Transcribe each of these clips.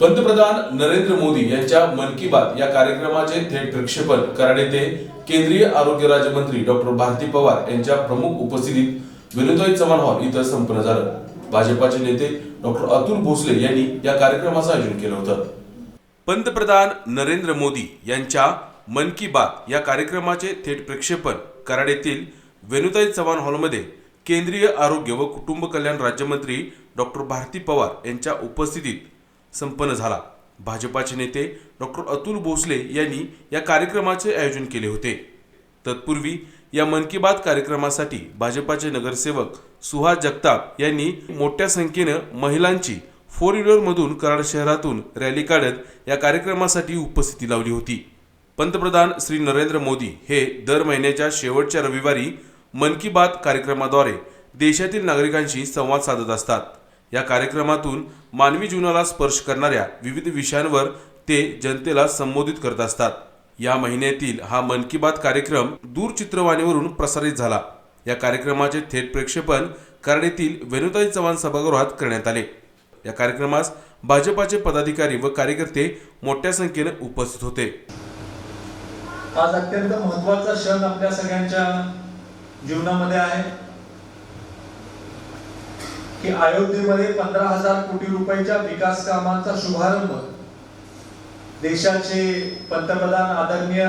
पंतप्रधान नरेंद्र मोदी यांच्या मन की बात या कार्यक्रमाचे थेट प्रक्षेपण कराड येथे केंद्रीय आरोग्य राज्यमंत्री डॉक्टर भारती पवार यांच्या प्रमुख उपस्थितीत विनोदय चव्हाण हॉल इथं संपन्न झालं. भाजपाचे नेते डॉक्टर अतुल भोसले यांनी या कार्यक्रमाचं आयोजन केलं होतं. पंतप्रधान नरेंद्र मोदी यांच्या मन की बात या कार्यक्रमाचे थेट प्रक्षेपण कराड येथील वेणुताई चव्हाण हॉलमध्ये केंद्रीय आरोग्य व कुटुंब कल्याण राज्यमंत्री डॉक्टर भारती पवार यांच्या उपस्थितीत संपन्न झाला. भाजपाचे नेते डॉक्टर अतुल भोसले यांनी या कार्यक्रमाचे आयोजन केले होते. तत्पूर्वी या मन की बात कार्यक्रमासाठी भाजपाचे नगरसेवक सुहास जगताप यांनी मोठ्या संख्येनं महिलांची फोर व्हीलरमधून कराड शहरातून रॅली काढत या कार्यक्रमासाठी उपस्थिती लावली होती. पंतप्रधान श्री नरेंद्र मोदी हे दर महिन्याच्या शेवटच्या रविवारी मन की बात कार्यक्रमाद्वारे देशातील नागरिकांशी संवाद साधत असतात. या कार्यक्रमातून मानवी जीवनाला स्पर्श करणाऱ्या विविध विषयांवर ते जनतेला संबोधित करत असतात. या महिन्यातील हा मन की बात कार्यक्रम दूरचित्रवाणीवरून प्रसारित झाला. या कार्यक्रमाचे थेट प्रक्षेपण कराड येथील वेणुताई चव्हाण सभागृहात करण्यात आले. या कार्यक्रमास भाजपाचे पदाधिकारी व कार्यकर्ते मोठ्या संख्येने उपस्थित होते. आज अत्यंत महत्त्वाचा क्षण आपल्या सगळ्यांच्या जीवनामध्ये आहे. की अयोध्येमध्ये पंधरा हजार कोटी रुपयाच्या विकास कामांचा शुभारंभ देशाचे पंतप्रधान आदरणीय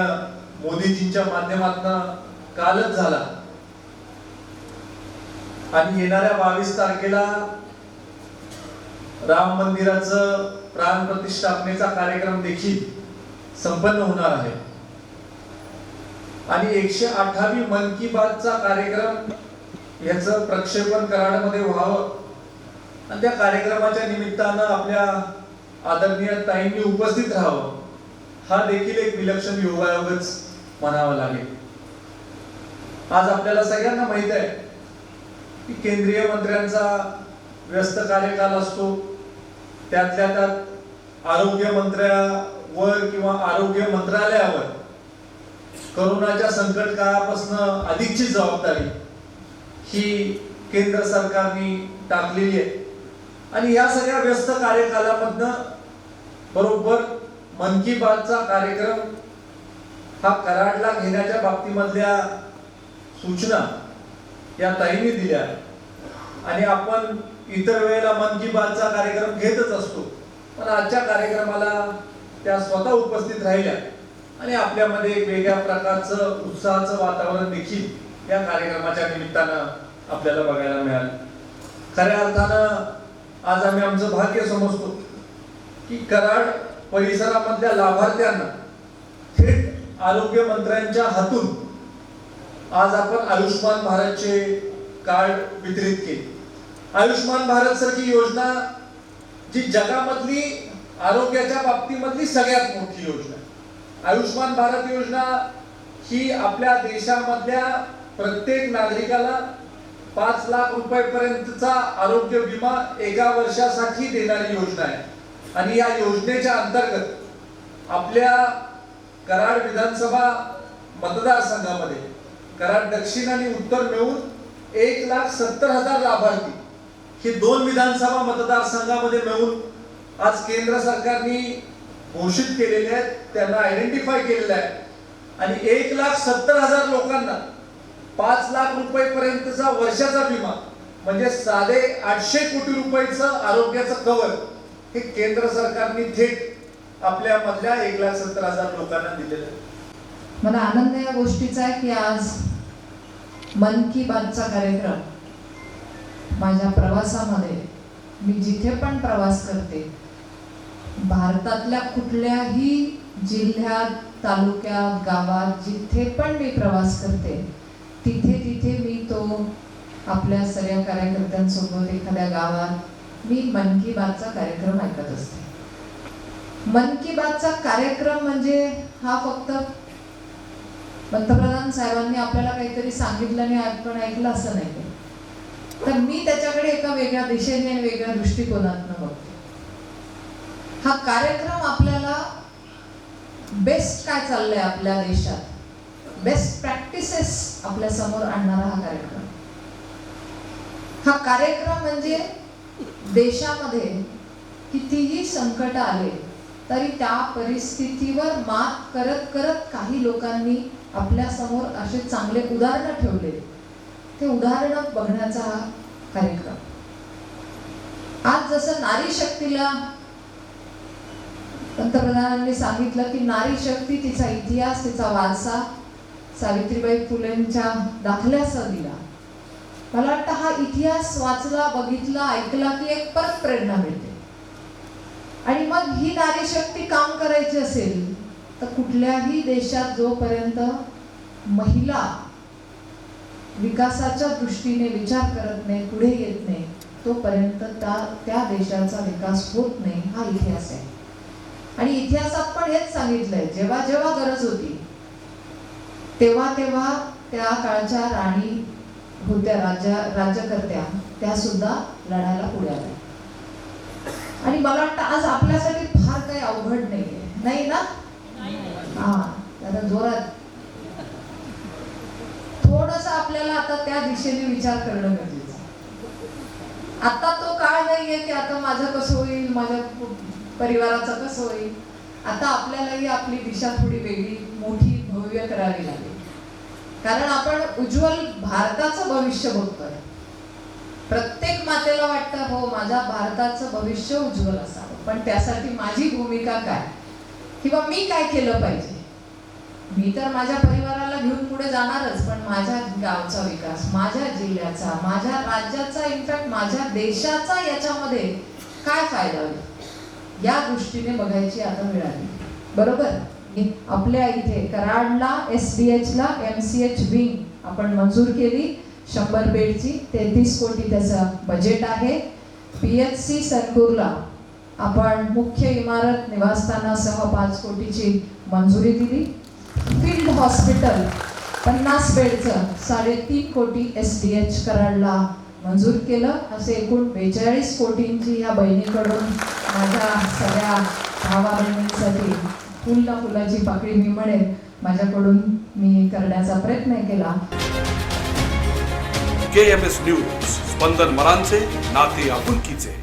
मोदीजींच्या माध्यमातून कालच झाला. आणि येणाऱ्या बावीस तारखेला राम मंदिराचं प्राण प्रतिष्ठापनेचा कार्यक्रम देखील संपन्न होणार आहे. आणि एकशे अठ्ठावी मन की बातचा कार्यक्रम याचं प्रक्षेपण कराडमध्ये व्हावं. आणि त्या कार्यक्रमाच्या निमित्तानं आपल्या आदरणीय ताईंनी उपस्थित राहावं. हा देखील एक विलक्षण योगायोगच म्हणावा लागेल. आज आपल्याला सगळ्यांना माहीत आहे की केंद्रीय मंत्र्यांचा व्यस्त कार्यकाल असतो. त्यातल्या त्यात आरोग्य मंत्र्यावर किंवा आरोग्य मंत्रालयावर करोनाच्या संकट काळापासून अधिकची जबाबदारी ही केंद्र सरकारने टाकलेली आहे. आणि या सगळ्या व्यस्त कार्यकालामधनं बरोबर मन की बातचा कार्यक्रम हा कराडला घेण्याच्या बाबतीमधल्या सूचना या ताईंनी दिल्या आणि आपण इतर वेळेला मन की बातचा कार्यक्रम घेतच असतो. पण आजच्या कार्यक्रमाला त्या स्वतः उपस्थित राहिल्या. आणि आपल्यामध्ये एक वेगळ्या प्रकारचं उत्साहाचं वातावरण देखील या कार्यक्रमाच्या निमित्तानं आपल्याला बघायला मिळालं. खऱ्या अर्थानं आज आम्ही आमचं भाग्य समजतो की कराड परिसरामधल्या लाभार्थ्यांना थेट आरोग्य मंत्र्यांच्या हातून आज आपण आयुष्मान भारतचे कार्ड वितरित केले. आयुष्मान भारत सारखी योजना जी जगामधली आरोग्याच्या बाबतीमधली सगळ्यात मोठी योजना आयुष्मान भारत योजना ही आपल्या देशामधल्या प्रत्येक नागरिकाला पाच लाख रुपयापर्यंतचा आरोग्य विमा एका वर्षासाठी देणारी योजना आहे. आणि या योजनेच्या अंतर्गत आपल्या कराड विधानसभा मतदारसंघामध्ये कराड दक्षिण आणि उत्तर मिळून एक लाख सत्तर हजार लाभार्थी हे दोन विधानसभा मतदारसंघामध्ये मिळून आज केंद्र सरकारने घोषित केलेले आहेत त्यांना आयडेंटिफाय केलेलं आहे. आणि एक लाख सत्तर हजार लोकांना पाच लाख रुपयेपर्यंतचा वर्षाचा विमा म्हणजे साधे आठशे कोटी रुपयाचं आरोग्याचं कवर हे केंद्र सरकारने थेट आपल्या मधल्या एक लाख सत्तर हजार लोकांना दिलेलं आहे. मला आनंद या गोष्टीचा आहे की आज मन की बातचा कार्यक्रम माझ्या प्रवासामध्ये मी जिथे पण प्रवास करते भारतातल्या कुठल्याही जिल्ह्यात तालुक्यात गावात जिथे पण मी प्रवास करते तिथे तिथे मी तो आपल्या सगळ्या कार्यकर्त्यांसोबत एखाद्या गावात मी मन की बातचा कार्यक्रम ऐकत असते. मन की बातचा कार्यक्रम म्हणजे हा फक्त पंतप्रधान साहेबांनी आपल्याला काहीतरी सांगितलं आणि आपण ऐकलं असं नाही. तर मी त्याच्याकडे एका वेगळ्या दिशेने आणि वेगळ्या दृष्टिकोनातनं बघते. हा कार्यक्रम आपल्याला बेस्ट काय चाललंय आपल्या देशात? बेस्ट प्रॅक्टिसेस आपल्यासमोर आणणारा हा कार्यक्रम. हा कार्यक्रम म्हणजे देशामध्ये कितीही संकट आले तरी त्या परिस्थितीवर मात करत करत काही लोकांनी आपल्यासमोर असे चांगले उदाहरणं ठेवले. ते उदाहरणं बघण्याचा हा कार्यक्रम. आज जसं नारी शक्तीला पंतप्रधानांनी सांगितलं की नारी शक्ती तिचा इतिहास तिचा वारसा सावित्रीबाई फुलेंच्या दाखल्याचा दिला मला वाटतं हा इतिहास वाचला बघितला ऐकला की एक परत प्रेरणा मिळते. आणि मग ही नारी शक्ती काम करायची असेल तर कुठल्याही देशात जोपर्यंत महिला विकासाच्या दृष्टीने विचार करत नाही पुढे येत नाही तोपर्यंत त्या त्या देशाचा विकास होत नाही हा इतिहास आहे. आणि इतिहासात पण हेच सांगितलंय जेव्हा जेव्हा गरज होती तेव्हा तेव्हा त्या काळच्या राणी होत्या राजा राज्यकर्त्या त्या सुद्धा लढायला पुढे आल्या. आणि मला वाटतं आज आपल्यासाठी फार काही अवघड नाहीये. नाही ना? हा जरा जोरात. थोडस आपल्याला आता त्या दिशेने विचार करणं गरजेचं आता तो काळ नाहीये की आता माझं कसं होईल माझ्या परिवाराचं कसं होईल? आता आपल्यालाही आपली दिशा थोडी वेगळी मोठी भव्य करावी लागेल. कारण आपण उज्ज्वल भारताचं भविष्य बघतोय. प्रत्येक मातेला वाटतं हो माझ्या भारताचं भविष्य उज्ज्वल असावं. पण त्यासाठी माझी भूमिका काय? किंवा मी काय केलं पाहिजे? मी तर माझ्या परिवाराला घेऊन पुढे जाणारच पण माझ्या गावचा विकास माझ्या जिल्ह्याचा माझ्या राज्याचा इनफॅक्ट माझ्या देशाचा याच्यामध्ये काय फायदा होईल? या दृष्टीने बघायची आता मिळाली बरोबर? आपल्या इथे कराडला एस डी एचला एम सी एच विंग आपण मंजूर केली. शंभर बेडची तेहतीस कोटी त्याचं बजेट आहे. पी एच सी सरकूरला आपण मुख्य इमारत निवासस्थानासह पाच कोटीची मंजुरी दिली. फील्ड हॉस्पिटल पन्नास बेडचं साडेतीन कोटी एस डी एच कराडला मंजूर केलं. असे एकूण बेचाळीस कोटींची या बहिणीकडून माझ्या सगळ्या भावा बहिणींसाठी फुल फुलाची पाकळी मी म्हणेन. माझ्याकडून मी करण्याचा प्रयत्न केला. के एम एस न्यूज स्पंदन मरांचे नाते आपुलकीचे.